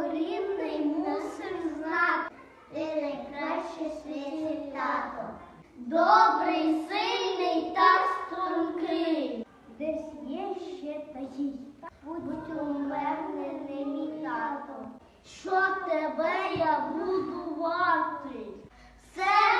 Рівний рідний знати. Ти найкраще світі тато. Добрий, сильний та стрункий. Десь є ще такий. Будь у мене мій тато. Що тебе я буду вартий? Все